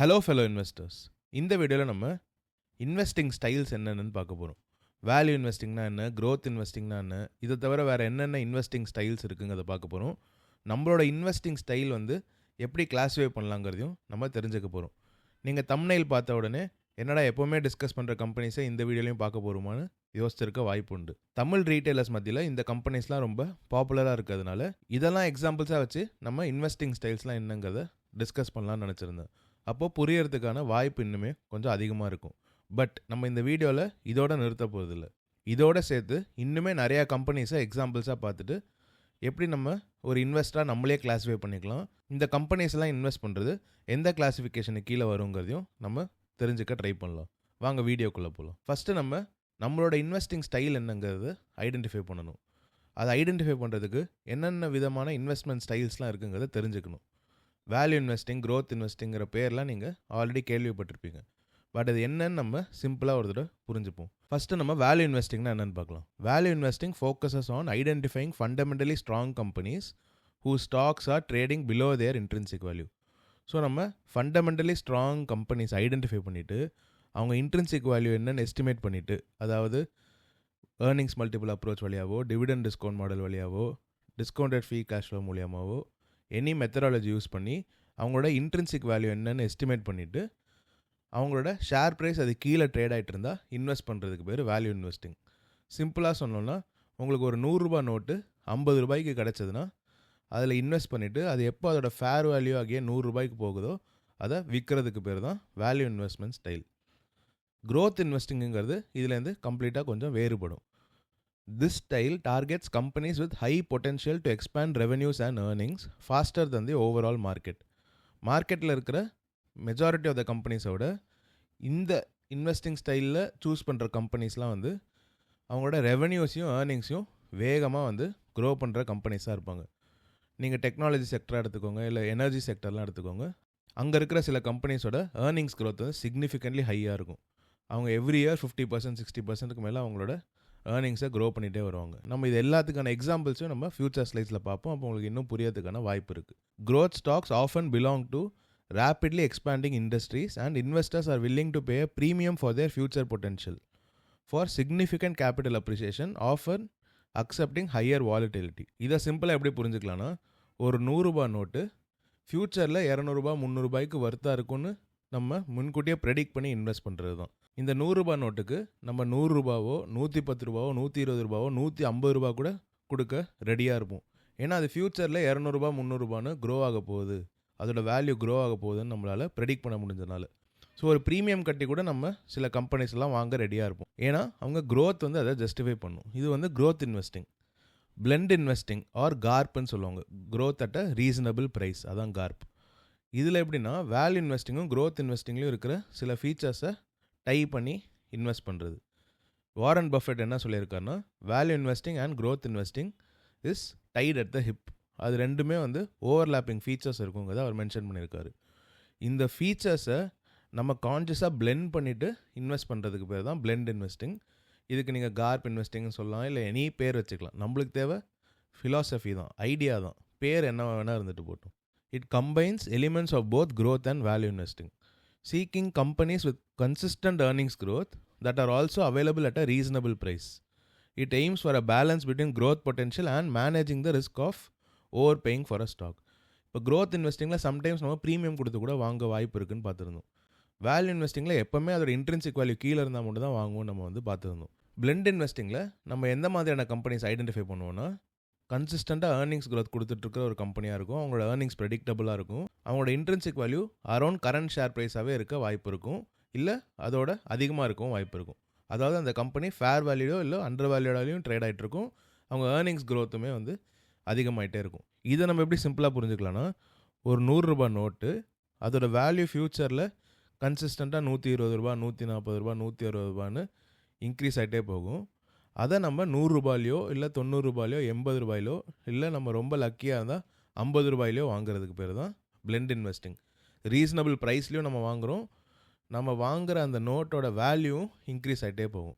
Hello fellow investors இந்த வீடியோவில் நம்ம இன்வெஸ்டிங் ஸ்டைல்ஸ் என்னென்னு பார்க்க போகிறோம் வேல்யூ இன்வெஸ்டிங்னா என்ன? க்ரோத் இன்வெஸ்டிங்னா என்ன? இதை தவிர வேறு என்னென்ன இன்வெஸ்டிங் ஸ்டைல்ஸ் இருக்குங்கிறத பார்க்க போகிறோம் நம்மளோட இன்வெஸ்டிங் ஸ்டைல் வந்து எப்படி கிளாஸிஃபை பண்ணலாங்கிறதையும் நம்ம தெரிஞ்சுக்க போகிறோம் நீங்கள் தம்னைல் பார்த்த உடனே என்னடா எப்போவுமே டிஸ்கஸ் பண்ணுற கம்பெனிஸை இந்த வீடியோலையும் பார்க்க போகிறோமான்னு யோசிச்சிருக்க வாய்ப்பு உண்டு. தமிழ் ரீட்டைலர்ஸ் மத்தியில் இந்த கம்பெனிஸ்லாம் ரொம்ப பாப்புலராக இருக்கிறதுனால இதெல்லாம் எக்ஸாம்பிள்ஸாக வச்சு நம்ம இன்வெஸ்டிங் ஸ்டைல்ஸ்லாம் என்னங்கிறத டிஸ்கஸ் பண்ணலாம்னு நினச்சிருந்தேன். அப்போது புரியறதுக்கான வாய்ப்பு இன்னுமே கொஞ்சம் அதிகமாக இருக்கும். பட் நம்ம இந்த வீடியோவில் இதோட நிறுத்த போகிறதில்ல இதோட சேர்த்து இன்னுமே நிறையா கம்பெனிஸை எக்ஸாம்பிள்ஸாக பார்த்துட்டு எப்படி நம்ம ஒரு இன்வெஸ்டாக நம்மளே கிளாஸிஃபை பண்ணிக்கலாம். இந்த கம்பெனிஸ்லாம் இன்வெஸ்ட் பண்ணுறது எந்த கிளாஸிஃபிகேஷனுக்கு கீழே வருங்கிறதையும் நம்ம தெரிஞ்சுக்க ட்ரை பண்ணலாம். வாங்க வீடியோக்குள்ளே போகலாம் ஃபஸ்ட்டு நம்ம நம்மளோட இன்வெஸ்டிங் ஸ்டைல் என்னங்கிறது ஐடென்டிஃபை பண்ணணும். அதை ஐடென்டிஃபை பண்ணுறதுக்கு என்னென்ன விதமான இன்வெஸ்ட்மெண்ட் ஸ்டைல்ஸ்லாம் இருக்குங்கிறத தெரிஞ்சுக்கணும். வேல்யூ இன்வெஸ்டிங் க்ரோத் இன்வெஸ்டிங்கிற பேர்லாம் நீங்கள் ஆல்ரெடி கேள்விப்பட்டிருப்பீங்க. பட் அது என்னன்னு நம்ம சிம்பிளாக ஒரு தடவை புரிஞ்சுப்போம். ஃபஸ்ட்டு நம்ம வேல்யூ இன்வெஸ்டிங்னா என்னென்னு பார்க்கலாம். Value investing focuses on identifying fundamentally strong companies who stocks are trading below their intrinsic value so நம்ம ஃபண்டமெண்டலி ஸ்ட்ராங் கம்பெனிஸ் ஐடென்டிஃபை பண்ணிவிட்டு அவங்க இன்ட்ரின்சிக் வேல்யூ என்னன்னு எஸ்டிமேட் பண்ணிவிட்டு அதாவது ஏர்னிங்ஸ் மல்டிபிள் அப்ரோச் வழியாவோ டிவிடெண்ட் டிஸ்கவுண்ட் மாடல் வழியாவோ டிஸ்கவுண்டட் ஃபீ கேஷ் ஃப்ளோ மூலியமாவோ any methodology use பண்ணி அவங்களோட இன்ட்ரென்சிக் வேல்யூ என்னன்னு எஸ்டிமேட் பண்ணிவிட்டு அவங்களோட ஷேர் ப்ரைஸ் அது கீழே ட்ரேட் ஆகிட்டு இருந்தால் இன்வெஸ்ட் பண்ணுறதுக்கு பேர் வேல்யூ இன்வெஸ்டிங் சிம்பிளாக சொன்னோன்னா உங்களுக்கு ஒரு நூறுரூபா நோட்டு ஐம்பது ரூபாய்க்கு கிடச்சதுன்னா அதில் இன்வெஸ்ட் பண்ணிவிட்டு அது எப்போ அதோட ஃபேர் வேல்யூ ஆகிய நூறுரூபாய்க்கு போகுதோ அதை விற்கிறதுக்கு பேர் தான் வேல்யூ இன்வெஸ்ட்மெண்ட் ஸ்டைல் க்ரோத் இன்வெஸ்டிங்குங்கிறது இதுலேருந்து கம்ப்ளீட்டாக கொஞ்சம் வேறுபடும். This style targets companies with high potential to expand revenues and earnings faster than the overall market மார்க்கெட்டில் இருக்கிற மெஜாரிட்டி ஆஃப் த கம்பெனிஸோட இந்த இன்வெஸ்டிங் ஸ்டைலில் சூஸ் பண்ணுற கம்பெனிஸ்லாம் வந்து அவங்களோட ரெவென்யூஸையும் ஏர்னிங்ஸையும் வேகமாக வந்து க்ரோ பண்ணுற கம்பெனிஸாக இருப்பாங்க. நீங்கள் டெக்னாலஜி செக்டராக எடுத்துக்கோங்க இல்லை எனர்ஜி செக்டர்லாம் எடுத்துக்கோங்க அங்கே இருக்கிற சில கம்பெனிஸோட ஏர்னிங்ஸ் க்ரோத் வந்து சிக்னிஃபிகண்ட்லி ஹையாக இருக்கும். அவங்க every year fifty percent sixty பர்சன்ட்டுக்கு மேலே அவங்களோட ஏர்னிங்ஸை க்ரோ பண்ணிகிட்டே வருவாங்க. நம்ம இது எல்லாத்துக்கான எக்ஸாம்பிள்ஸும் நம்ம ஃபியூச்சர் ஸ்லைட்ஸில் பார்ப்போம். அப்போ உங்களுக்கு இன்னும் புரியறதுக்கான வாய்ப்பு இருக்குது growth stocks often belong to rapidly expanding industries and investors are willing to pay premium for their future potential for significant capital appreciation offer often higher volatility இதை சிம்பிளாக எப்படி புரிஞ்சுக்கலாம்னா ஒரு நூறுரூபா நோட்டு ஃப்யூச்சரில் இரநூறுபா முந்நூறுபாய்க்கு ஒர்த்தாக இருக்கும்னு நம்ம முன்கூட்டியே ப்ரெடிக்ட் பண்ணி இன்வெஸ்ட் பண்ணுறது தான் இந்த நூறுரூபா நோட்டுக்கு நம்ம நூறுரூபாவோ நூற்றி பத்து ரூபாவோ நூற்றி இருபது ரூபாவோ நூற்றி ஐம்பது ரூபா கூட கொடுக்க ரெடியாக இருப்போம். ஏன்னா அது ஃப்யூச்சரில் இரநூறுபா முந்நூறுபான்னு க்ரோ ஆக போகுது. அதோட வேல்யூ க்ரோ ஆக போகுதுன்னு நம்மளால் ப்ரெடிக்ட் பண்ண முடிஞ்சதுனால. ஸோ ஒரு ப்ரீமியம் கட்டி கூட நம்ம சில கம்பெனிஸ்லாம் வாங்க ரெடியாக இருப்போம். ஏன்னா அவங்க க்ரோத் வந்து அதை ஜஸ்டிஃபை பண்ணும். இது வந்து growth investing blend investing or கார்ப்னு சொல்லுவாங்க. Growth at a reasonable price அதான் கார்ப் இதில் எப்படின்னா வேல்யூ இன்வெஸ்டிங்கும் க்ரோத் இன்வெஸ்டிங்லையும் இருக்கிற சில ஃபீச்சர்ஸை டை பண்ணி இன்வெஸ்ட் பண்ணுறது வாரன் பஃபெட் என்ன சொல்லியிருக்காருன்னா value investing and growth investing is tied at the hip அது ரெண்டுமே வந்து ஓவர்லாப்பிங் ஃபீச்சர்ஸ் இருக்குங்கிறத அவர் மென்ஷன் பண்ணியிருக்காரு. இந்த ஃபீச்சர்ஸை நம்ம கான்ஷியஸாக பிளெண்ட் பண்ணிவிட்டு இன்வெஸ்ட் பண்ணுறதுக்கு பேர் தான் பிளெண்ட் இன்வெஸ்டிங் இதுக்கு நீங்கள் கார்ப் இன்வெஸ்டிங்னு சொல்லலாம் இல்லை எனி பேர் வச்சுக்கலாம். நம்மளுக்கு தேவை ஃபிலாசபி தான் ஐடியா தான். பேர் என்ன வேணால் இருந்துட்டு போட்டோம். It combines elements of both growth and value investing seeking companies with consistent earnings growth that are also available at a reasonable price. It aims for a balance between growth potential and managing the risk of overpaying for a stock. இப்போ growth இன்வெஸ்டிங்கில் sometimes நம்ம premium கொடுத்து கூட வாங்க வாய்ப்பு இருக்குன்னு பார்த்துருந்தோம் value இன்வெஸ்டிங்கில் எப்போவுமே அதோட இன்ட்ரென்சிக் வேல்யூ கீழே இருந்தால் மட்டும் தான் வாங்குவோம் நம்ம வந்து பார்த்துருந்தோம் பிளெண்ட் இன்வெஸ்டிங்கில் நம்ம எந்த மாதிரியான கம்பெனிஸ் ஐடென்டிஃபை பண்ணுவோன்னா கன்சிஸ்டண்ட்டாக ஏர்னிங்ஸ் க்ரோத் கொடுத்துட்ருக்க ஒரு கம்பெனியாக இருக்கும். அவங்களோட ஏர்னிங்ஸ் ப்ரெடிக்டபுளாக இருக்கும். அவங்களோட intrinsic value around current share ப்ரைஸாகவே இருக்க வாய்ப்பு இருக்கும். இல்லை அதோட அதிகமாக இருக்கும் வாய்ப்பு இருக்கும். அதாவது அந்த கம்பெனி ஃபேர் வேல்யூடோ இல்லை அண்டர் வேல்யூடாலையும் ட்ரேட் ஆகிட்டு இருக்கும் அவங்க ஏர்னிங்ஸ் க்ரோத்துமே வந்து அதிகமாகிட்டே இருக்கும். இதை நம்ம எப்படி சிம்பிளாக புரிஞ்சுக்கலாம்னா ஒரு நூறுரூபா நோட்டு அதோட வேல்யூ ஃப்யூச்சரில் கன்சிஸ்டண்ட்டாக நூற்றி இருபது ரூபா நூற்றி நாற்பது ரூபா நூற்றி அறுபது ரூபான்னு இன்க்ரீஸ் ஆகிட்டே போகும். அதை நம்ம நூறுரூபாலையோ இல்லை தொண்ணூறு ரூபாயிலையோ எண்பது ரூபாயிலோ இல்லை நம்ம ரொம்ப லக்கியாக இருந்தால் ஐம்பது ரூபாயிலையோ வாங்குறதுக்கு பேர் தான் பிளெண்ட் இன்வெஸ்டிங் ரீசனபிள் ப்ரைஸ்லையும் நம்ம வாங்குகிறோம் நம்ம வாங்குற அந்த நோட்டோட வேல்யூவும் இன்க்ரீஸ் ஆகிட்டே போகும்.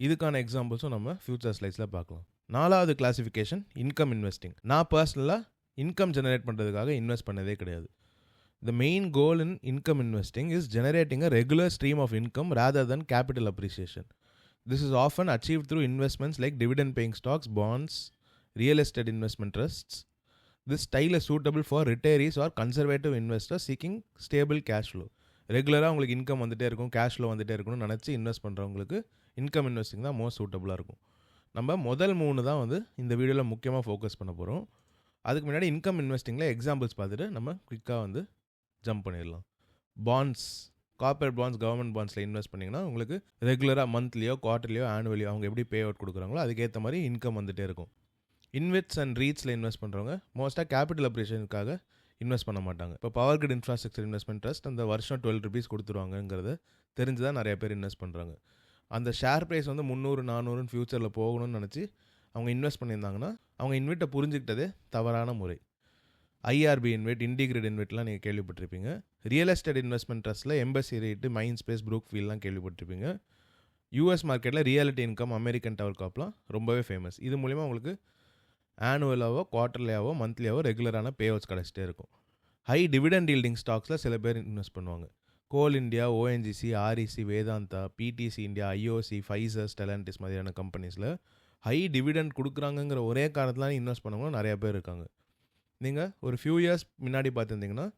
இதுக்கான எக்ஸாம்பிள்ஸும் நம்ம ஃபியூச்சர் ஸ்லைஸில் பார்க்கலாம். நாலாவது கிளாசிஃபிகேஷன் இன்கம் இன்வெஸ்டிங் நான் பர்சனலாக இன்கம் ஜெனரேட் பண்ணுறதுக்காக இன்வெஸ்ட் பண்ணதே கிடையாது. The main goal in income investing is generating a regular stream of income rather than capital appreciation This is often achieved through investments like dividend paying stocks, bonds, real estate investment trusts. This style is suitable for retirees or conservative investors seeking stable cash flow. ரெகுலராக உங்களுக்கு income வந்துகிட்டே இருக்கும் cash flow வந்துகிட்டே இருக்கணும்னு நினச்சி invest பண்ணுறவங்களுக்கு income investing தான் most சூட்டபுளாக இருக்கும் நம்ம முதல் மூணு தான் வந்து இந்த வீடியோவில் முக்கியமாக ஃபோக்கஸ் பண்ண போகிறோம் அதுக்கு முன்னாடி இன்கம் இன்வெஸ்டிங்கில் எக்ஸாம்பிள்ஸ் பார்த்துட்டு நம்ம குயிக்காக வந்து ஜம்ப் பண்ணிடலாம் பாண்ட்ஸ் கார்பரேட் பாண்ட்ஸ் கவர்மெண்ட் பாண்ட்ஸில் இன்வெஸ்ட் பண்ணிங்கன்னா உங்களுக்கு ரெகுலராக மந்த்லியோ குவார்ட்டர்லியோ ஆனுவலியோ அவங்க எப்படி பே அவுட் கொடுக்குறாங்களோ அதுக்கேற்ற மாதிரி இன்கம் வந்துகிட்டே இருக்கும். இன்வெட்ஸ் அண்ட் ரீட்ஸில் இன்வெஸ்ட் பண்ணுறவங்க மோஸ்ட்டாக கேபிட்டல் அப்ரேஷனுக்காக இன்வெஸ்ட் பண்ண மாட்டாங்க. இப்போ power grid infrastructure investment trust அந்த வருஷம் டுவெல் ருபீஸ் கொடுத்துருவாங்கங்கிறத தெரிஞ்சு தான் நிறைய பேர் இன்வெஸ்ட் பண்ணுறாங்க அந்த ஷேர் ப்ரைஸ் வந்து முந்நூறு நானூறுன்னு ஃப்யூச்சரில் போகணும்னு நினச்சி அவங்க இன்வெஸ்ட் பண்ணியிருந்தாங்கன்னா அவங்க இன்வெட்டை புரிஞ்சுக்கிட்டதே தவறான முறை. ஐஆர்பி இன்வெட் இண்டிகிரேட் இன்வெட்லாம் நீங்கள் கேள்விப்பட்டிருப்பீங்க. ரியல் எஸ்டேட் இன்வெஸ்ட்மெண்ட் ட்ரஸ்ட்டில் Embassy REIT Mindspace Brook ஃபீல்லாம் கேள்விப்பட்டிருப்பீங்க யூஎஸ் மார்க்கெட்டில் ரியாலிட்டி இன்கம் அமெரிக்கன் டவர் காப்லாம் ரொம்பவே ஃபேமஸ் இது மூலிமா உங்களுக்கு ஆனுவலாகவோ குவார்ட்டர்லியாவோ மந்த்லியாவோ ரெகுலரான பே அவுட்ஸ் கிடச்சிட்டே இருக்கும். ஹை டிவிடெண்ட் ஈல்டிங் ஸ்டாக்ஸில் சில பேர் இன்வெஸ்ட் பண்ணுவாங்க. Coal India ONGC REC Vedanta PTC India IOC Pfizer டெலண்டிஸ் மாதிரியான கம்பெனிஸில் ஹை டிவிடெண்ட் கொடுக்குறாங்கங்கிற ஒரே காரணத்தில் இன்வெஸ்ட் பண்ணவங்க நிறையா பேர் இருக்காங்க. நீங்கள் ஒரு ஃபியூ இயர்ஸ் முன்னாடி பார்த்துருந்தீங்கன்னா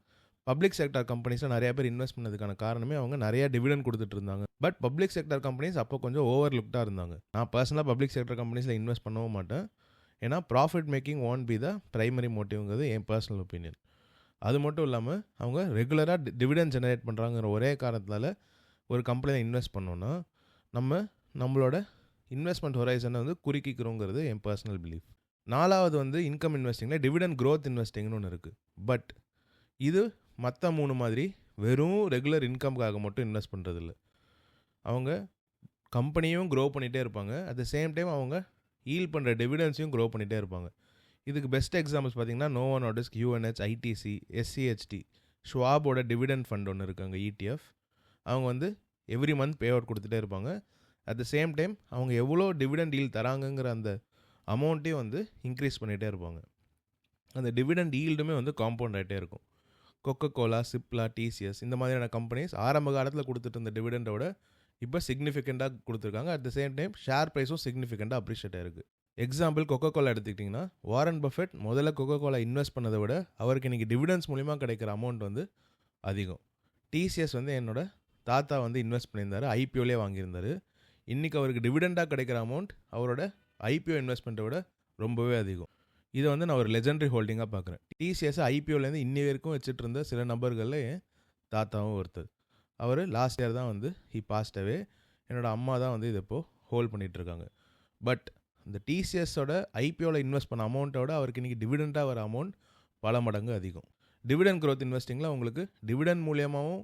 பப்ளிக் செக்டர் கம்பெனிஸில் நிறைய பேர் இன்வெஸ்ட் பண்ணதுக்கான காரணமே அவங்க நிறைய டிவிடன் கொடுத்துட்டு இருந்தாங்க. பட் பப்ளிக் செக்டர் கம்பெனிஸ் அப்போ கொஞ்சம் ஓவர் லுக்டாக இருந்தாங்க. நான் பர்சனலாக பப்ளிக் செக்டர் கம்பெனிஸில் இன்வெஸ்ட் பண்ணவும் மாட்டேன். ஏன்னா profit making won't be the primary மோட்டிவ்ங்கிறது என் பர்சனல் ஒப்பீனியன் அது மட்டும் இல்லாமல் அவங்க ரெகுலராக டிவிடெண்ட் ஜெனரேட் பண்ணுறாங்கிற ஒரே காரணத்தால் ஒரு கம்பெனியில் இன்வெஸ்ட் பண்ணோன்னா நம்ம நம்மளோட இன்வெஸ்ட்மெண்ட் ஹொரைசனை வந்து குறுக்கிக்கிறோங்கிறது என் பர்சனல் பிலீஃப் நாலாவது வந்து இன்கம் இன்வெஸ்டிங்கில் டிவிடெண்ட் க்ரோத் இன்வெஸ்டிங்னு ஒன்று இருக்குது பட் இது மற்ற மூணு மாதிரி வெறும் ரெகுலர் இன்கம்க்காக மட்டும் இன்வெஸ்ட் பண்ணுறதில்ல அவங்க கம்பெனியும் க்ரோ பண்ணிகிட்டே இருப்பாங்க. அட் த சேம் டைம் அவங்க ஈல் பண்ணுற டெவிடன்ஸையும் க்ரோ பண்ணிகிட்டே இருப்பாங்க. இதுக்கு பெஸ்ட் எக்ஸாம்பிள்ஸ் பார்த்தீங்கன்னா Novo Nordisk UNH ITC SCHD ஷுவாபோட dividend fund ஒன்று இருக்காங்க இடிஎஃப் அவங்க வந்து எவ்ரி மந்த் பே அவுட் கொடுத்துட்டே இருப்பாங்க. அட் த சேம் டைம் அவங்க எவ்வளோ டிவிடெண்ட் ஈல் தராங்கங்கிற அந்த அமௌண்ட்டையும் வந்து இன்க்ரீஸ் பண்ணிகிட்டே இருப்பாங்க. அந்த டிவிடெண்ட் ஈல்டுமே வந்து காம்பவுண்ட் ஆகிட்டே இருக்கும். கொக்கோ கோலா சிப்லா டிசிஎஸ் இந்த மாதிரியான கம்பெனிஸ் ஆரம்ப காலத்தில் கொடுத்துட்டு இருந்த டிவிடெண்டோட இப்போ சிக்னிஃபிகண்ட்டாக கொடுத்துருக்காங்க. At the same time share ப்ரைஸும் சிக்னிஃபிகண்ட்டாக அப்ரிஷியேட் ஆயிருக்கு. எக்ஸாம்பிள் கொக்கோ கோலா எடுத்துக்கிட்டிங்கன்னா வாரன் பஃபெட் முதல்ல கொக்கோ கோலா இன்வெஸ்ட் பண்ணதை விட அவருக்கு இன்றைக்கி டிவிடன்ஸ் மூலிமா கிடைக்கிற அமௌண்ட் வந்து அதிகம். டிசிஎஸ் வந்து என்னோட தாத்தா வந்து இன்வெஸ்ட் பண்ணியிருந்தார். ஐபிஓலே வாங்கியிருந்தார். இன்றைக்கி அவருக்கு டிவிடெண்டாக கிடைக்கிற அமௌண்ட் அவரோட ஐபிஓ இன்வெஸ்ட்மெண்ட்டை விட ரொம்பவே அதிகம். இதை வந்து நான் ஒரு லெஜெண்டரி ஹோல்டிங்காக பார்க்குறேன் டிசிஎஸ் ஐபிஓலேருந்து இன்னி வரைக்கும் வச்சுட்டு இருந்த சில நபர்களில் என் தாத்தாவும் ஒருத்தர். அவர் லாஸ்ட் இயர் தான் வந்து ஹி பாஸ்டவே என்னோடய அம்மா தான் வந்து இது இப்போது ஹோல்ட் பண்ணிகிட்ருக்காங்க பட் இந்த டிசிஎஸோட ஐபிஓவில் இன்வெஸ்ட் பண்ண அமௌண்ட்டோட அவருக்கு இன்றைக்கி டிவிடெண்ட்டாக வர அமௌண்ட் பல மடங்கு அதிகம். டிவிடெண்ட் க்ரோத் இன்வெஸ்டிங்கில் உங்களுக்கு டிவிடெண்ட் மூலியமாகவும்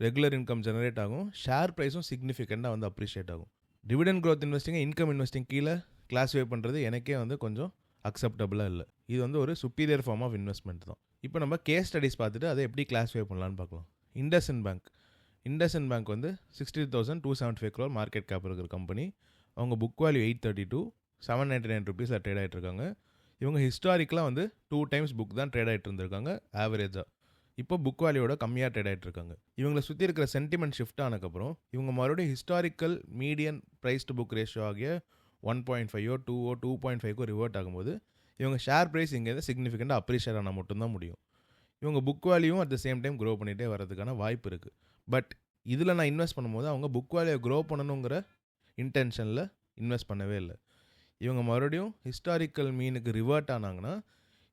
ரெகுலர் இன்கம் ஜெனரேட் ஆகும். ஷேர் ப்ரைஸும் சிக்னிஃபிகண்ட்டாக வந்து அப்ரிஷியேட் ஆகும். டிவிடெண்ட் க்ரோத் இன்வெஸ்டிங்கை இன்கம் இன்வெஸ்டிங் கீழே கிளாஸிஃபை பண்ணுறது எனக்கே வந்து கொஞ்சம் அக்செப்டபுளாக இல்லை. இது வந்து ஒரு சுப்பீரியர் ஃபார்ம் ஆஃப் இன்வெஸ்ட்மெண்ட் தான். இப்போ நம்ம கேஸ் ஸ்டடிஸ் பார்த்துட்டு அதை எப்படி கிளாஸிஃபை பண்ணலான்னு பார்க்கலாம். இண்டஸ்இன் பேங்க் இண்டஸ்இன் பேங்க் வந்து sixty thousand two seventy five crore market cap இருக்கிற கம்பெனி அவங்க book value eight thirty two seven ninety nine ருபீஸில் ட்ரேட் ஆகிட்டு இருக்காங்க. இவங்க ஹிஸ்டாரிக்கலாக வந்து டூ டைம்ஸ் புக் தான் ட்ரேட் ஆகிட்டு இருந்திருக்காங்க ஆவரேஜாக இப்போ புக் வேல்யூவோட கம்மியாக ட்ரேட் ஆகிட்டு இருக்காங்க. இவங்களை சுற்றி இருக்கிற சென்டிமெண்ட் ஷிஃப்ட் ஆனதுக்கப்புறம் இவங்க மறுபடியும் historical median price to book ratio ஆகிய ஒன் பாயிண்ட் ஃபைவோ டூவோ டூ பாயிண்ட் ஃபைவ்க்கோ ரிவர்ட் ஆகும்போது இவங்க ஷேர் ப்ரைஸ் இங்கேருந்து சிக்னிஃபிகண்ட்டாக அப்ரிஷியேட் ஆனால் மட்டும்தான் முடியும். இவங்க புக் வேல்யூவும் at the same time grow பண்ணிகிட்டே வரதுக்கான வாய்ப்பு இருக்குது பட் இதில் நான் இன்வெஸ்ட் பண்ணும்போது அவங்க புக் வேல்யூ க்ரோ பண்ணணுங்கிற இன்டென்ஷனில் இன்வெஸ்ட் பண்ணவே இல்லை. இவங்க மறுபடியும் ஹிஸ்டாரிக்கல் மீனுக்கு ரிவர்ட் ஆனாங்கன்னா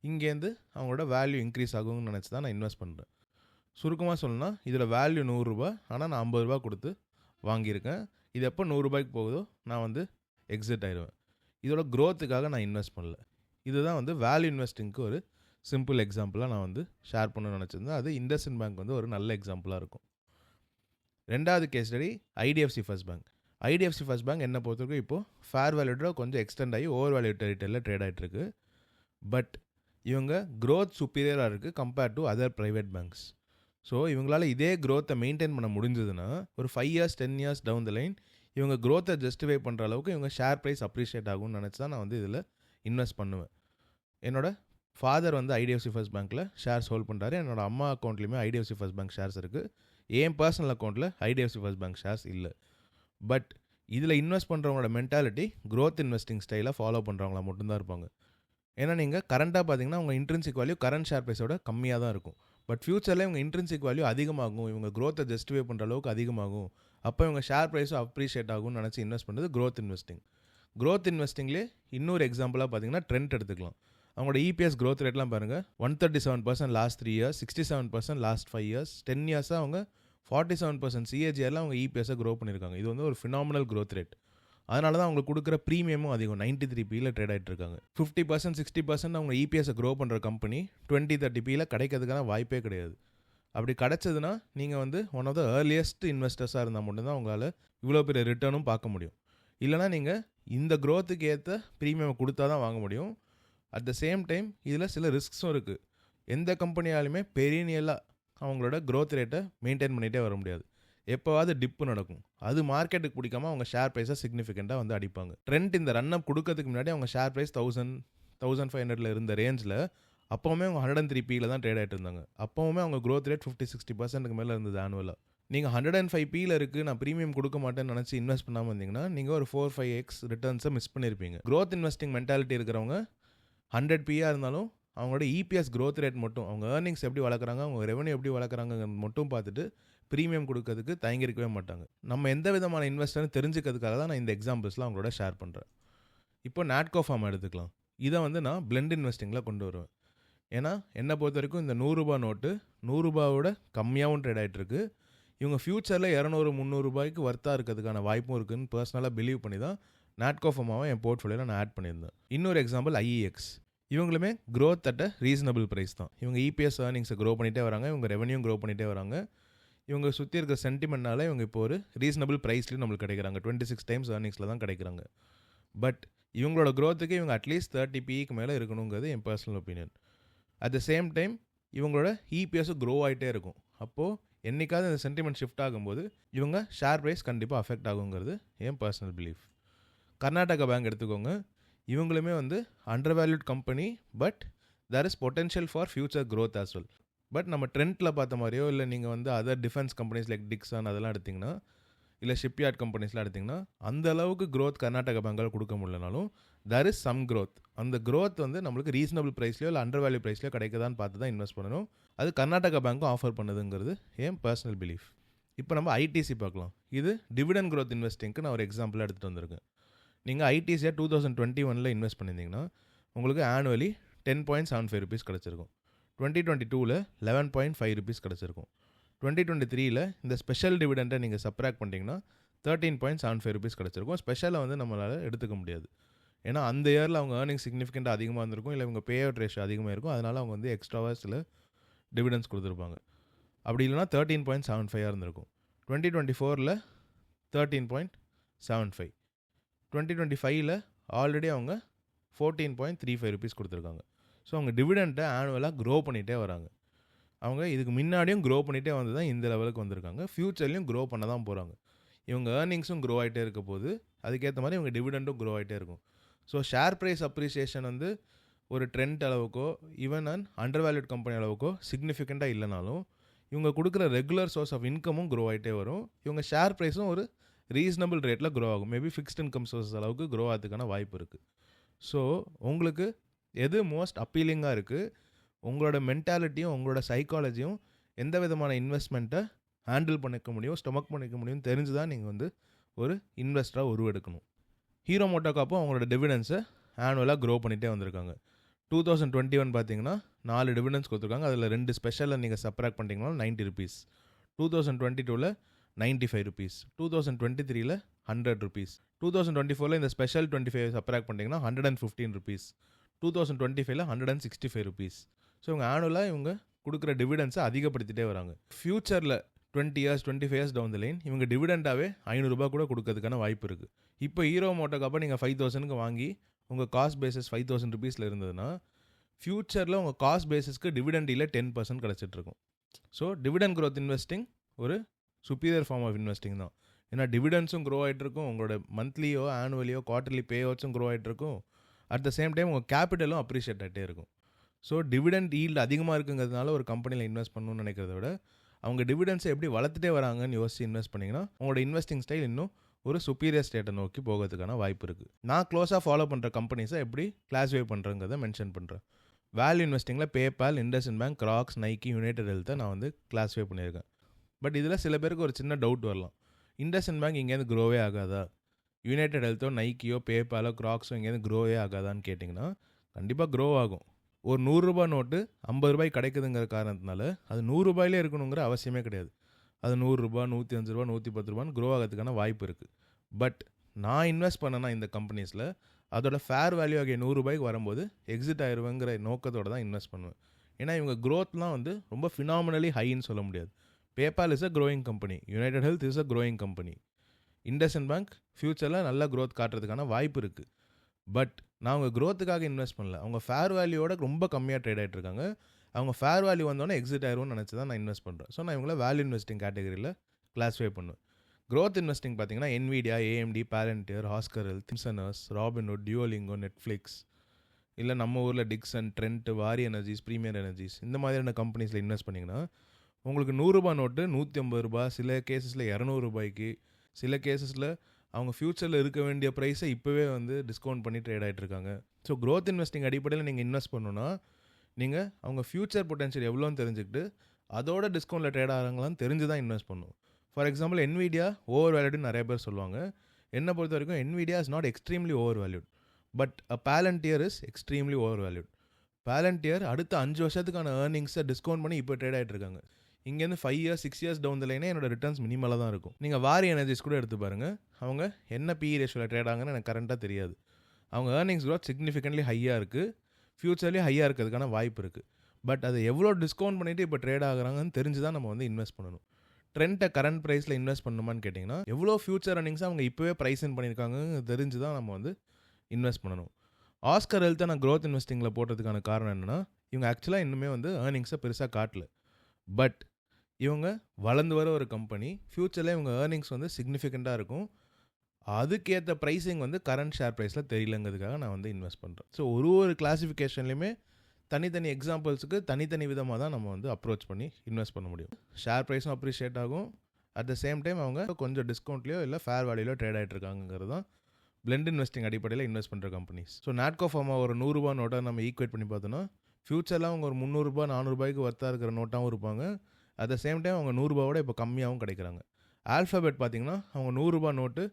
இங்கேருந்து அவங்களோட வேல்யூ இன்க்ரீஸ் ஆகும்னு நினச்சி தான் நான் இன்வெஸ்ட் பண்ணுறேன் சுருக்கமாக சொல்லணும்னா இதில் வேல்யூ நூறுரூபா ஆனால் நான் ஐம்பது ரூபா கொடுத்து வாங்கியிருக்கேன். இது எப்போ நூறுரூபாய்க்கு போகுதோ நான் வந்து எக்ஸிட் ஆயிடுவேன். இதோட க்ரோத்துக்காக நான் இன்வெஸ்ட் பண்ணல. இதுதான் வந்து வேல்யூ இன்வெஸ்டிங்க்கு ஒரு சிம்பிள் எக்ஸாம்பிளாக நான் வந்து ஷேர் பண்ணணும்னு நினச்சிருந்தேன். அது இண்டஸ்இன் பேங்க் வந்து ஒரு நல்ல எக்ஸாம்பிளாக இருக்கும். ரெண்டாவது case study IDFC first bank IDFC first bank என்ன பொறுத்தவரைக்கும் இப்போது ஃபேர் வேல்யூடோ கொஞ்சம் எக்ஸ்டெண்ட் ஆகி ஓவர் வேல்யூ டெரிட்டரியில் ட்ரேட் ஆகிட்டுருக்கு பட் இவங்க க்ரோத் சுப்பீரியராக இருக்குது compared to other private banks so இவங்களால இதே க்ரோத்தை மெயின்டைன் பண்ண முடிஞ்சதுன்னா ஒரு five years ten years down the line இவங்க க்ரோத்தை ஜஸ்டிஃபை பண்ணுற அளவுக்கு இவங்க ஷேர் ப்ரைஸ் அப்ரிஷியேட் ஆகும்னு நினச்சி தான் நான் வந்து இதில் இன்வெஸ்ட் பண்ணுவேன். என்னோட ஃபாதர் வந்து ஐடிஎஃப்சி ஃபர்ஸ்ட் பேங்க்கில் ஷேர்ஸ் ஹோல்ட் பண்ணுறாரு என்னோட அம்மா அக்கௌண்ட்லேயுமே ஐடிஎஃப்சி ஃபர்ஸ்ட் பேங்க் ஷேர்ஸ் இருக்குது என் பர்சனல் அக்கௌண்ட்டில் ஐடிஎஃப்சி ஃபர்ஸ்ட் பேங்க் ஷேர்ஸ் இல்லை. பட் இதில் இன்வெஸ்ட் பண்ணுறவங்களோட மென்டாலிட்டி க்ரோத் இன்வெஸ்டிங் ஸ்டைலை ஃபாலோ பண்ணுறவங்களா மட்டும்தான் இருப்பாங்க. ஏன்னா நீங்கள் கரண்ட்டாக பார்த்தீங்கன்னா உங்கள் இன்ட்ரென்சிக் வேல்யூ கரண்ட் ஷேர் ப்ரைஸோட கம்மியாக தான் இருக்கும். பட் ஃப்யூச்சரில் இவங்க இன்ட்ரென்சிக் வேல்யூ அதிகமாகும். இவங்க க்ரோத்தை ஜஸ்டிஃபை பண்ணுற அளவுக்கு அதிகமாகும். அப்போ இவங்க ஷேர் ப்ரைஸும் அப்ரிஷியேட் ஆகும்னு நினச்சி இன்வெஸ்ட் பண்ணுறது க்ரோத் இன்வெஸ்டிங் க்ரோத் இன்வெஸ்டிங்லேயே இன்னொரு எக்ஸாம்பிளாக பார்த்தீங்கன்னா ட்ரெண்ட் எடுத்துக்கலாம். அவங்களோட இபிஎஸ் க்ரோத் ரேட்லாம் பாருங்கள் one thirty seven percent last three years sixty seven percent last five years ten இயர்ஸாக அவங்க ஃபார்ட்டி செவன் பர்சன்ட் சிஏஜிஆரில் அவங்க இபிஎஸ்ஸை க்ரோ பண்ணியிருக்காங்க இது வந்து ஒரு ஃபினாமினல் க்ரோத் ரேட் அதனால தான் அவங்களுக்கு கொடுக்குற ப்ரீமியமும் அதிகம். நைன்ட்டி த்ரீ பியில் ட்ரேட் ஆகிட்டு இருக்காங்க. ஃபிஃப்டி பர்சன்ட் சிக்ஸ்டி பர்சன்ட் அவங்க இபிஎஸ்ஸை க்ரோ பண்ணுற கம்பெனி டுவெண்ட்டி தேர்ட்டி பியில் கிடைக்கிறதுக்கான வாய்ப்பே கிடையாது. அப்படி கிடைச்சதுன்னா நீங்கள் வந்து ஒன் ஆஃப் த ஏர்லியஸ்ட் இன்வெஸ்டர்ஸாக இருந்தால் மட்டும்தான் உங்களால் இவ்வளோ பெரிய ரிட்டர்னும் பார்க்க முடியும். இல்லைனா நீங்கள் இந்த க்ரோத்துக்கு ஏற்ற ப்ரீமியம் கொடுத்தா தான் வாங்க முடியும். அட் த சேம் டைம் இதில் சில ரிஸ்க்ஸும் இருக்குது எந்த கம்பெனியாலுமே பெரியனியலாக அவங்களோட க்ரோத் ரேட்டை மெயின்டைன் பண்ணிகிட்டே வர முடியாது. எப்போவாவது டிப்பு நடக்கும். அது மார்க்கெட்டுக்கு பிடிக்காம அவங்க ஷேர் ப்ரைஸை சிக்னிஃபிகண்ட்டாக வந்து அடிப்பாங்க. ட்ரெண்ட் இந்த ரன் அப் கொடுக்கறதுக்கு முன்னாடி அவங்க share price thousand thousand five ஹண்ட்ரட்ல இருந்த ரேஞ்சில் அப்போவுமே அவங்க ஹண்ட்ரட் அண்ட் த்ரீ பியில் தான் ட்ரேட் ஆகிட்டு இருந்தாங்க. அப்போவுமே அவங்க க்ரோத் ரேட் ஃபிஃப்டி சிக்ஸ்டி பர்சன்ட்டுக்கு மேலே இருந்தது ஆனுவலாக நீங்கள் ஹண்ட்ரட் அண்ட் ஃபைவ் பியில் இருக்குது நான் ப்ரீமியம் கொடுக்க மாட்டேன்னு நினச்சி இன்வெஸ்ட் பண்ணாமல் இருந்தீங்கன்னா நீங்கள் ஒரு ஃபோர் ஃபைவ் எக்ஸ் ரிட்டர்ன்ஸை மிஸ் பண்ணியிருப்பீங்க க்ரோத் இன்வெஸ்டிங் மென்டாலிட்டி இருக்கிறவங்க ஹண்ட்ரட் பியாக இருந்தாலும் அவங்களோட இபிஎஸ் க்ரோத் ரேட் மட்டும் அவங்க ஏர்னிங்ஸ் எப்படி வளர்க்குறாங்க அவங்க ரெவன்யூ எப்படி வளர்க்குறாங்க மட்டும் பார்த்துட்டு ப்ரீமியம் கொடுக்கறதுக்கு தயங்கிருக்கவே மாட்டாங்க. நம்ம எந்த விதமான இன்வெஸ்டர்னு தெரிஞ்சுக்கிறதுக்காக தான் நான் இந்த எக்ஸாம்பிள்ஸ்லாம் அவங்களோட ஷேர் பண்ணுறேன் இப்போ நாட்கோ ஃபார்ம் எடுத்துக்கலாம். இதை வந்து நான் பிளெண்ட் இன்வெஸ்டிங்கில் கொண்டு வருவேன். ஏன்னா என்னை பொறுத்த வரைக்கும் இந்த நூறுரூபா நோட்டு நூறுரூபாவோட கம்மியாகவும் ட்ரேட் ஆகிட்டுருக்கு இவங்க ஃப்யூச்சரில் இரநூறு முந்நூறுரூபாய்க்கு ஒர்த்தாக இருக்கிறதுக்கான வாய்ப்பும் இருக்குன்னு பர்சனலாக பிலீவ் பண்ணி தான் நாட்கோ ஃபார்மாவை என் போர்ட்ஃபோலியோவில் நான் ஆட் பண்ணியிருந்தேன். இன்னொரு எக்ஸாம்பிள் ஐஇஎக்ஸ் இவங்களுமே க்ரோத் அட் ரீசனபிள் ப்ரைஸ் தான். இவங்க இபிஎஸ் ஏர்னிங்ஸை க்ரோ பண்ணிகிட்டே வராங்க இவங்க ரெவன்யூ க்ரோ பண்ணிகிட்டே வராங்க. இவங்க சுற்றி இருக்கிற சென்டிமெண்ட்னால இவங்க இப்போ ஒரு ரீசனபிள் ப்ரைஸ்லேயும் நம்மளுக்கு கிடைக்கிறாங்க. டுவெண்ட்டி சிக்ஸ் டைம்ஸ் ஏர்னிங்ஸில் தான் கிடைக்கிறாங்க. பட் இவங்களோட க்ரோத்துக்கு இவங்க அட்லீஸ்ட் தேர்ட்டி பிக்கு மேலே இருக்கணுங்கிறது என் personal opinion at the same time இவங்களோட இபிஎஸும் க்ரோ ஆகிட்டே இருக்கும். அப்போது என்னைக்காவது இந்த சென்டிமெண்ட் ஷிஃப்ட் ஆகும்போது இவங்க ஷேர் ப்ரைஸ் கண்டிப்பாக அஃபெக்ட் ஆகுங்கிறது என் பர்சனல் பிலீஃப் கர்நாடகா பேங்க் எடுத்துக்கோங்க. இவங்களுமே வந்து under valued company but there is potential for future growth as well but நம்ம ட்ரெண்டில் பார்த்த மாதிரியோ இல்லை நீங்கள் வந்து other defence companies like Dixon அதெல்லாம் எடுத்திங்கன்னா இல்லை ஷிப்யார்ட் கம்பெனிஸ்லாம் எடுத்திங்கன்னா அந்த அளவுக்கு க்ரோத் கர்நாடகா பேங்கால் கொடுக்க முடியலனாலும் தர் இஸ் சம் க்ரோத் அந்த க்ரோத் வந்து நம்மளுக்கு ரீசனபிள் ப்ரைஸ்லையோ இல்லை அண்டர் வேல்யூ ப்ரைஸ்லையோ கிடைக்குதான்னு பார்த்து தான் இன்வெஸ்ட் பண்ணணும். அது கர்நாடகா பேங்க்கும் ஆஃபர் பண்ணுதுங்கிறது என் பர்சனல் பிலீஃப் இப்போ நம்ம ஐடிசி பார்க்கலாம். இது டிவிடன் க்ரோத் இன்வெஸ்டிங்க்கு நான் ஒரு எக்ஸாம்பிள் எடுத்துகிட்டு வந்திருக்கேன். நீங்கள் ஐடிசியாக டூ தௌசண்ட் டுவெண்ட்டி ஒனில் இன்வெஸ்ட் பண்ணியிருந்தீங்கன்னா உங்களுக்கு annually ten point seven five rupees கிடச்சிருக்கும். டுவெண்ட்டி டுவெண்ட்டி டூவில் லெவன் பாயிண்ட் ஃபைவ் ருபீஸ் கிடச்சிருக்கும். டுவெண்ட்டி டுவெண்ட்டி த்ரீல இந்த ஸ்பெஷல் டிவிடெண்ட்டை நீங்கள் சப்ராக்ட் பண்ணிட்டீங்கன்னா thirteen point seven five rupees கிடச்சிருக்கும். ஸ்பெஷலை வந்து நம்மளால் எடுத்துக்க முடியாது. ஏன்னா அந்த இயரில் அவங்க ஏர்னிங் சிக்னிஃபிகண்ட்டாக அதிகமாக இருந்திருக்கும். இல்லை இவங்க பே அவுட் ரேஷியோ அதிகமாக இருக்கும். அதனால் அவங்க வந்து எக்ஸ்ட்ராவாக சில டிவிடன்ஸ் கொடுத்துருப்பாங்க. அப்படி இல்லைனா தேர்ட்டீன் பாயிண்ட் செவன் ஃபைவாக இருந்திருக்கும். டுவெண்ட்டி டுவெண்ட்டி ஃபோரில் thirteen point seven five twenty twenty ஃபைவ்ல ஆல்ரெடி அவங்க fourteen point three five rupees கொடுத்துருக்காங்க. ஸோ அவங்க டிவிடெண்ட்டை ஆனுவலாக க்ரோ பண்ணிகிட்டே வராங்க. அவங்க இதுக்கு முன்னாடியும் க்ரோ பண்ணிகிட்டே வந்து தான் இந்த லெவலுக்கு வந்திருக்காங்க. ஃப்யூச்சர்லேயும் க்ரோ பண்ண தான் போகிறாங்க இவங்க ஏர்னிங்ஸும் க்ரோ ஆகிட்டே இருக்க போது அதுக்கேற்ற மாதிரி இவங்க டிவிடெண்ட்டும் க்ரோ ஆகிட்டே இருக்கும். ஸோ ஷேர் ப்ரைஸ் அப்ரிசியேஷன் வந்து ஒரு trend அளவுக்கோ even and under valued company அளவுக்கோ சிக்னிஃபிகண்ட்டாக இல்லைனாலும் இவங்க கொடுக்குற ரெகுலர் சோர்ஸ் ஆஃப் இன்கமும் க்ரோ ஆகிட்டே வரும். இவங்க ஷேர் ப்ரைஸும் ஒரு ரீசனபிள் ரேட்டில் க்ரோ ஆகும். மேபி ஃபிக்ஸ்ட் இன்கம் சோர்ஸ் அளவுக்கு க்ரோ ஆகிறதுக்கான வாய்ப்பு இருக்குது ஸோ உங்களுக்கு எது மோஸ்ட் அப்பீலிங்காக இருக்குது உங்களோட மென்டாலிட்டியும் உங்களோட சைக்காலஜியும் எந்த விதமான இன்வெஸ்ட்மெண்ட்டை ஹேண்டில் பண்ணிக்க முடியும் ஸ்டொமக் பண்ணிக்க முடியும் தெரிஞ்சு தான் நீங்கள் வந்து ஒரு இன்வெஸ்டராக உருவெடுக்கணும். ஹீரோ மோட்டோகாப்பும் அவங்களோட டிவிடன்ஸை ஆனுவலாக க்ரோ பண்ணிகிட்டே வந்திருக்காங்க. டூ தௌசண்ட் டுவெண்ட்டி ஒன் பார்த்தீங்கன்னா நாலு டிவிடன்ஸ் கொடுத்துருக்காங்க. அதில் ரெண்டு ஸ்பெஷலில் நீங்கள் சப்ராக்ட் பண்ணிட்டீங்கன்னா ninety rupees two thousand twenty டூவில் ninety five rupees two thousand twenty த்ரீல hundred rupees two thousand twenty ஃபோரில் இந்த ஸ்பெஷல் டுவெண்ட்டி ஃபைவ் சப்ராக்ட் பண்ணிங்கன்னா hundred and fifteen rupees two thousand twenty ஃபைவ்ல hundred and sixty five rupees so இவங்க ஆனுவலாக இவங்க கொடுக்குற டிவிடன்ஸை அதிகப்படுத்திட்டே வராங்க. ஃப்யூச்சரில் twenty years twenty five years down the line இவங்க டிவிடெண்டாகவே ஐநூறுரூபா கூட கொடுக்கறதுக்கான வாய்ப்பு இருக்குது இப்போ ஹீரோ மோட்டோக்காப்போ நீங்கள் ஃபைவ் தௌசண்ட்க்கு வாங்கி உங்கள் காஸ்ட் பேசிஸ் ஃபைவ் தௌசண்ட் ருபீஸில் இருந்ததுன்னா ஃப்யூச்சரில் உங்கள் காஸ்ட் பேசிஸ்க்கு டிவிடெண்டில் டென் பர்சன்ட் கிடச்சிட்ருக்கும் ஸோ டிவிடெண்ட் க்ரோத் இன்வெஸ்டிங் ஒரு சுப்பீரியர் ஃபார்ம் ஆஃப் இன்வெஸ்டிங் தான். ஏன்னா டிவிடன்ஸும் க்ரோ ஆகிட்ருக்கும் உங்களோட மந்த்லியோ ஆனுவலியோ குவார்ட்டர்லி பே அவுட்ஸும் க்ரோ ஆகிட்ருக்கும் அட் த சேம் டைம் உங்கள் கேபிட்டலும் அப்ரிஷியேட் ஆகிட்டே இருக்கும். ஸோ டிவிடெண்ட் ஈல்டு அதிகமாக இருக்குங்கிறதுனால ஒரு கம்பெனியில் இன்வெஸ்ட் பண்ணணும்னு நினைக்கிறத விட அவங்க டிவிடென்ஸை எப்படி வளர்த்துட்டே வராங்கன்னு யோசிச்சு இன்வெஸ்ட் பண்ணிங்கன்னா உங்களோட இன்வெஸ்டிங் ஸ்டைல் இன்னும் ஒரு சுப்பீரியர் ஸ்டேட்டை நோக்கி போகிறதுக்கான வாய்ப்பு இருக்குது நான் க்ளோஸாக ஃபாலோ பண்ணுற கம்பெனிஸை எப்படி கிளாஸிஃபை பண்ணுறங்கிறத மென்ஷன் பண்ணுறேன் value இன்வெஸ்டிங்கில் PayPal IndusInd Bank Crocs Nike United ஹெல்த்தை நான் வந்து கிளாஸிஃபை பண்ணியிருக்கேன். பட் இதில் சில பேருக்கு ஒரு சின்ன டவுட் வரலாம். இண்டஸ்இன் பேங்க் இங்கேருந்து க்ரோவே ஆகாதா? யுனைடெட் ஹெல்த்தோ நைக்கியோ பேபாலோ கிராக்ஸோ இங்கேருந்து க்ரோவே ஆகாதான்னு கேட்டிங்கன்னா கண்டிப்பாக க்ரோ ஆகும். ஒரு நூறுரூபா நோட்டு ஐம்பது ரூபாய் கிடைக்குதுங்கிற காரணத்தினால அது நூறுரூபாயிலே இருக்கணுங்கிற அவசியமே கிடையாது. அது நூறுரூபா நூற்றி அஞ்சு ரூபா நூற்றி பத்து ரூபான்னு க்ரோ ஆகிறதுக்கான வாய்ப்பு இருக்குது பட் நான் இன்வெஸ்ட் பண்ணேன்னா இந்த கம்பெனிஸில் அதோட ஃபேர் வேல்யூ ஆகிய நூறுரூபாய்க்கு வரும்போது எக்ஸிட் ஆயிடுவேங்கிற நோக்கத்தோட தான் இன்வெஸ்ட் பண்ணுவேன். ஏன்னா இவங்க க்ரோத்லாம் வந்து ரொம்ப ஃபினாமினலி ஹைன்னு சொல்ல முடியாது. PayPal is a growing company United Health is a growing company IndusInd Bank ஃப்யூச்சரில் நல்ல க்ரோத் காட்டுறதுக்கான வாய்ப்பு இருக்குது பட் நான் அவங்க க்ரோத்துக்காக இன்வெஸ்ட் பண்ணல. அவங்க ஃபேர் வேல்யூவோட ரொம்ப கம்மியாக ட்ரேட் ஆகிட்டு இருக்காங்க. அவங்க ஃபேர் வேல்யூ வந்தோடனே எக்ஸிட் ஆயிரும்னு நினச்சி தான் நான் இன்வெஸ்ட் பண்ணுறேன் ஸோ நான் இவங்கள வேல்யூ இன்வெஸ்டிங் கேட்டகரியில் கிளாஸிஃபை பண்ணுவேன். க்ரோத் இன்வெஸ்டிங் பார்த்தீங்கன்னா என்விடியா ஏஎம்டி பேரண்டியர் ஹாஸ்கர் திம்சனர்ஸ் ராபின்வுட் டியோலிங்கோ நெட்ஃப்ளிக்ஸ் இல்லை நம்ம ஊரில் Dixon trend Waaree energies premier energies இந்த மாதிரியான கம்பெனிஸில் இன்வெஸ்ட் பண்ணிங்கன்னா உங்களுக்கு நூறுரூபா நோட்டு நூற்றி ஐம்பது ரூபா சில கேசஸில் இரநூறுபாய்க்கு சில கேசஸில் அவங்க ஃப்யூச்சரில் இருக்க வேண்டிய ப்ரைஸை இப்போவே வந்து டிஸ்கவுண்ட் பண்ணி ட்ரேட் ஆகிட்ருக்காங்க ஸோ க்ரோத் இன்வெஸ்டிங் அடிப்படையில் நீங்கள் இன்வெஸ்ட் பண்ணணுன்னா நீங்கள் அவங்க ஃப்யூச்சர் பொட்டன்ஷியல் எவ்வளோன்னு தெரிஞ்சுக்கிட்டு அதோட டிஸ்கவுண்ட்டில் ட்ரேட் ஆகிறாங்களான்னு தெரிஞ்சு தான் இன்வெஸ்ட் பண்ணணும். ஃபார் எக்ஸாம்பிள் என்விடியா ஓவர் வேல்யூடுன்னு நிறைய பேர் சொல்லுவாங்க. என்னை பொறுத்த வரைக்கும் Nvidia is not extremely over valued but uh Palantir is extremely over valued Palantir அடுத்த அஞ்சு வருஷத்துக்கான ஏர்னிங்ஸை டிஸ்கவுண்ட் பண்ணி இப்போ ட்ரேட் ஆகிட்டு இருக்காங்க. இங்கேருந்து five years six years down லைனே என்னோட ரிட்டர்ன்ஸ் மினிமலாக தான் இருக்கும். நீங்கள் வாரி எனர்ஜிஸ் கூட எடுத்து பாருங்கள் அவங்க என்ன பிஇ ரேஷியோவில் ட்ரேட் ஆகுன்னு எனக்கு கரண்ட்டாக தெரியாது. அவங்க ஏர்னிங்ஸ் க்ரோத் சிக்னிஃபிகன்ட்லி ஹையாக இருக்குது ஃப்யூச்சர்லேயும் ஹையாக இருக்கிறதுக்கான வாய்ப்பு இருக்குது பட் அதை எவ்வளோ டிஸ்கவுண்ட் பண்ணிவிட்டு இப்போ ட்ரேட் ஆகுறாங்கன்னு தெரிஞ்சு தான் நம்ம வந்து இன்வெஸ்ட் பண்ணணும். ட்ரெண்ட்டை கரண்ட் ப்ரைஸில் இன்வெஸ்ட் பண்ணணுமான்னு கேட்டிங்கன்னா எவ்வளோ ஃபியூச்சர் ரன்னிங்ஸ் அவங்க இப்போவே ப்ரைஸ் இன் பண்ணியிருக்காங்க தெரிஞ்சு தான் நம்ம வந்து இன்வெஸ்ட் பண்ணணும். ஆஸ்கர் ஹெல்த்தை நான் க்ரோத் இன்வெஸ்டிங்கில் போட்டதுக்கான காரணம் என்னென்னா இவங்க ஆக்சுவலாக இன்னுமே வந்து ஏர்னிங்ஸை பெருசாக காட்டல. பட் இவங்க வளர்ந்து வர ஒரு கம்பெனி ஃப்யூச்சரில் இவங்க ஏர்னிங்ஸ் வந்து சிக்னிஃபிகண்ட்டாக இருக்கும். அதுக்கேற்ற ப்ரைஸிங் வந்து கரண்ட் ஷேர் ப்ரைஸில் தெரியலங்கிறதுக்காக நான் வந்து இன்வெஸ்ட் பண்ணுறேன் ஸோ ஒரு ஒரு கிளாஸிஃபிகேஷன்லையுமே தனித்தனி எக்ஸாம்பிள்ஸுக்கு தனித்தனி விதமாக தான் நம்ம வந்து அப்ரோச் பண்ணி இன்வெஸ்ட் பண்ண முடியும். ஷேர் ப்ரைஸும் அப்ரிஷியேட் ஆகும். அட் த சேம் டைம் அவங்க கொஞ்சம் டிஸ்கவுண்ட்லையோ இல்லை ஃபேர் வேல்யூலையோ ட்ரேட் ஆகிட்டு இருக்காங்கிறது தான் பிளெண்ட் இன்வெஸ்டிங் அடிப்படையில் இன்வெஸ்ட் பண்ணுற கம்பெனிஸ் ஸோ நாட்கோ ஃபார்மா ஒரு நூறுரூபா நோட்டை நம்ம ஈக்குவேட் பண்ணி பார்த்தோன்னா ஃப்யூச்சரில் அவங்க ஒரு முந்நூறுரூபா நானூறுபாய்க்கு ஒர்த்தாக இருக்கிற நோட்டாகவும் இருப்பாங்க. அட் த சேம் டைம் அவங்க நூறுரூபாவோட இப்போ கம்மியாகவும் கிடைக்கிறாங்க. ஆல்ஃபபெட் பார்த்தீங்கன்னா அவங்க நூறுரூபா நோட்டு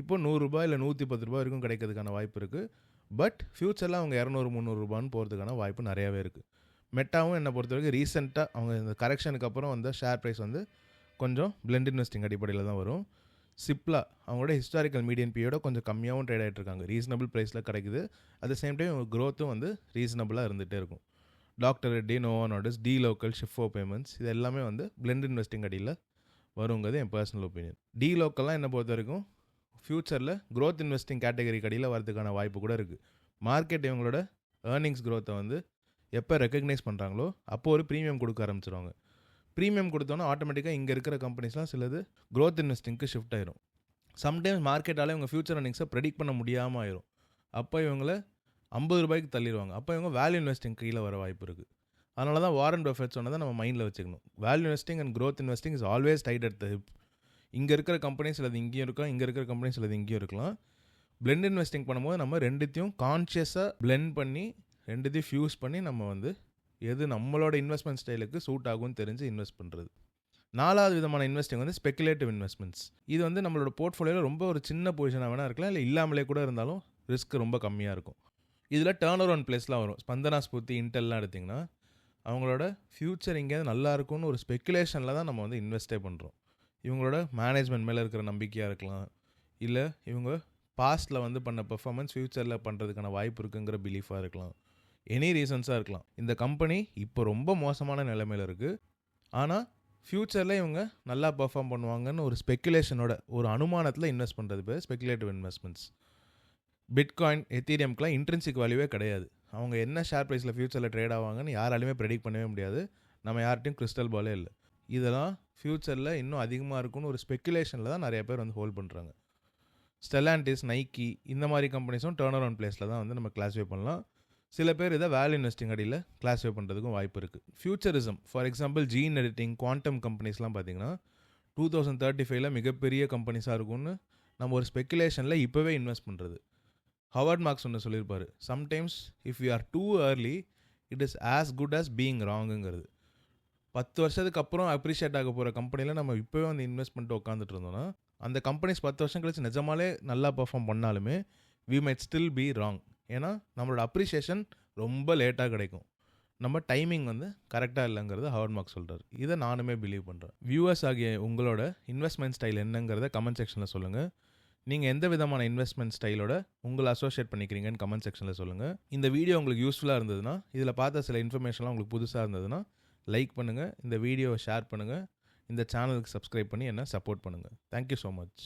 இப்போ நூறுரூபா இல்லை நூற்றி பத்து ரூபா வரைக்கும் கிடைக்கிறதுக்கான வாய்ப்பு இருக்குது பட் ஃப்யூச்சரில் அவங்க இரநூறு முந்நூறுரூபான்னு போகிறதுக்கான வாய்ப்பு நிறையாவே இருக்குது மெட்டாவும் என்னை பொறுத்த வரைக்கும் ரீசெண்டாக அவங்க இந்த கரெக்ஷனுக்கு அப்புறம் வந்த ஷேர் ப்ரைஸ் வந்து கொஞ்சம் பிளெண்ட் இன்வெஸ்டிங் அடிப்படையில் தான் வரும். சிப்லா அவங்களோட ஹிஸ்டாரிக்கல் மீடியன் பியோட கொஞ்சம் கம்மியாகவும் ட்ரேட் ஆகிட்டு இருக்காங்க. ரீசனபிள் ப்ரைஸில் கிடைக்குது. அட் த சேம் டைம் அவங்க க்ரோத்தும் வந்து ரீசனபிளாக இருந்துகிட்டே இருக்கும். Doctor Reddy Novartis dLocal Shift4 payments இது எல்லாமே வந்து பிளெண்ட் இன்வெஸ்டிங் அடியில் வருங்கிறது என் பர்சனல் ஒப்பீனியன் டி லோக்கல்லாம் என்னை பொறுத்த வரைக்கும் ஃப்யூச்சரில் க்ரோத் இன்வெஸ்டிங் கேட்டகரி கடையில் வரதுக்கான வாய்ப்பு கூட இருக்குது மார்க்கெட் இவங்களோட ஏர்னிங்ஸ் க்ரோத்தை வந்து எப்போ ரெக்கக்னைஸ் பண்ணுறாங்களோ அப்போ ஒரு ப்ரீமியம் கொடுக்க ஆரம்பிச்சிருவாங்க. ப்ரீமியம் கொடுத்தோன்னா ஆட்டோமேட்டிக்காக இங்கே இருக்கிற கம்பெனிஸ்லாம் சிலது க்ரோத் இன்வெஸ்டிங்க்கு ஷிஃப்ட் ஆயிரும். சம்டைம்ஸ் மார்க்கெட்டால் இவங்க ஃபியூச்சர் ரன்னிங்ஸை ப்ரெடிக்ட் பண்ண முடியாமல் ஆயிரும். அப்போ இவங்கள ஐம்பது ரூபாய்க்கு தள்ளிடுவாங்க அப்போ இவங்க வேல்யூ இன்வெஸ்டிங் கீழே வர வாய்ப்பு இருக்குது அதனால தான் வாரன் பஃபெட் சொன்னதை நம்ம மைண்டில் வச்சுக்கணும். Value investing and growth investing is always tied at the hip இங்கே இருக்கிற கம்பெனிஸ் சிலது இங்கேயும் இருக்கலாம் இங்கே இருக்கிற கம்பெனிஸ் சிலது இங்கேயும் இருக்கலாம். பிளெண்ட் இன்வெஸ்டிங் பண்ணும்போது நம்ம ரெண்டுத்தையும் கான்ஷியஸாக பிளெண்ட் பண்ணி ரெண்டுத்தையும் ஃபியூஸ் பண்ணி நம்ம வந்து எது நம்மளோட இன்வெஸ்ட்மெண்ட் ஸ்டைலுக்கு சூட் ஆகும்னு தெரிஞ்சு இன்வெஸ்ட் பண்ணுறது நாலாவது விதமான இன்வெஸ்டிங் வந்து ஸ்பெகுலேட்டிவ் இன்வெஸ்ட்மெண்ட்ஸ் இது வந்து நம்மளோட போர்ட்ஃபோலியோவில் ரொம்ப ஒரு சின்ன பொசிஷனாக வேணா இருக்கலாம் இல்லை இல்லாமலே கூட இருந்தாலும் ரிஸ்க் ரொம்ப கம்மியாக இருக்கும். இதில் டேர்ன் ஓவர் ஒன் பிளேஸ்லாம் வரும். ஸ்பந்தனா ஸ்பூர்த்தி இன்டெல்லாம் எடுத்திங்கன்னா அவங்களோட ஃப்யூச்சர் எங்கேயாவது நல்லா இருக்கும்னு ஒரு ஸ்பெக்குலேஷனில் தான் நம்ம வந்து இன்வெஸ்டே பண்ணுறோம் இவங்களோட மேனேஜ்மெண்ட் மேலே இருக்கிற நம்பிக்கையாக இருக்கலாம். இல்லை இவங்க பாஸ்ட்டில் வந்து பண்ண பெர்ஃபார்மன்ஸ் ஃப்யூச்சரில் பண்ணுறதுக்கான வாய்ப்பு இருக்குங்கிற பிலீஃபாக இருக்கலாம். எனி ரீசன்ஸாக இருக்கலாம். இந்த கம்பெனி இப்போ ரொம்ப மோசமான நிலைமையில் இருக்குது ஆனால் ஃப்யூச்சரில் இவங்க நல்லா பெர்ஃபார்ம் பண்ணுவாங்கன்னு ஒரு ஸ்பெக்குலேஷனோட ஒரு அனுமானத்தில் இன்வெஸ்ட் பண்ணுறது பேர் ஸ்பெக்குலேட்டிவ் இன்வெஸ்ட்மெண்ட்ஸ் பிட்காயின் எத்தீரியம்க்குலாம் இன்ட்ரென்சிக் வேல்யூவே கிடையாது. அவங்க என்ன ஷேர் ப்ரைஸில் ஃப்யூச்சரில் ட்ரேட் ஆவாங்கன்னு யாராலையுமே ப்ரெடிக்ட் பண்ணவே முடியாது. நம்ம யார்கிட்டையும் கிறிஸ்டல் பாலே இல்லை. இதெல்லாம் ஃப்யூச்சரில் இன்னும் அதிகமாக இருக்கும்னு ஒரு ஸ்பெக்குலேஷனில் தான் நிறைய பேர் வந்து ஹோல்ட் பண்ணுறாங்க ஸ்டெலாண்டிஸ் நைக்கி இந்த மாதிரி கம்பெனிஸும் டேர்ன் அரவுண்ட் பிளேஸில் தான் வந்து நம்ம கிளாஸிஃபை பண்ணலாம். சில பேர் இதை வேல்யூ இன்வெஸ்டிங் அடியில் கிளாஸிஃபை பண்ணுறதுக்கும் வாய்ப்பு இருக்குது futurism for example gene editing quantum கம்பெனிஸ்லாம் பார்த்தீங்கன்னா டூ தௌசண்ட் தேர்ட்டி ஃபைவ்ல மிகப்பெரிய கம்பெனிஸாக இருக்கும்னு நம்ம ஒரு ஸ்பெக்குலேஷனில் இப்போவே இன்வெஸ்ட் பண்ணுறது ஹவர்ட் மார்க்ஸ் ஒன்று சொல்லியிருப்பார். Sometimes if you are too early it is as good as being ராங்குங்கிறது பத்து வருஷத்துக்கு அப்புறம் அப்ரிஷியேட் ஆக போகிற கம்பெனியில் நம்ம இப்போவே வந்து இன்வெஸ்ட் பண்ணிட்டு உட்காந்துட்டு இருந்தோம்னா அந்த கம்பெனிஸ் பத்து வருஷம் கழிச்சு நிஜமாலே நல்லா பர்ஃபார்ம் பண்ணாலுமே we might still be wrong ஏன்னா நம்மளோட அப்ரிஷியேஷன் ரொம்ப லேட்டாக கிடைக்கும். நம்ம டைமிங் வந்து கரெக்டாக இல்லைங்கிறது ஹவர்ட் மார்க் சொல்கிறார் இதை நானுமே பிலீவ் பண்ணுறேன் வியூவர்ஸ் ஆகிய உங்களோட இன்வெஸ்ட்மெண்ட் ஸ்டைல் என்னங்கிறத கமெண்ட் செக்ஷனில் சொல்லுங்கள் நீங்கள் எந்த விதமான இன்வெஸ்ட்மெண்ட் ஸ்டைலோட உங்களை அசோசியேட் பண்ணிக்கிறீங்கன்னு கமெண்ட் செக்ஷனில் சொல்லுங்கள் இந்த வீடியோ உங்களுக்கு யூஸ்ஃபுல்லாக இருந்ததுன்னா இதில் பார்த்த சில இன்ஃபர்மேஷன்லாம் உங்களுக்கு புதுசாக இருந்ததுன்னா லைக் பண்ணுங்கள் இந்த வீடியோவை ஷேர் பண்ணுங்கள் இந்த சேனலுக்கு சப்ஸ்கிரைப் பண்ணி என்ன சப்போர்ட் பண்ணுங்கள் தேங்க்யூ ஸோ மச்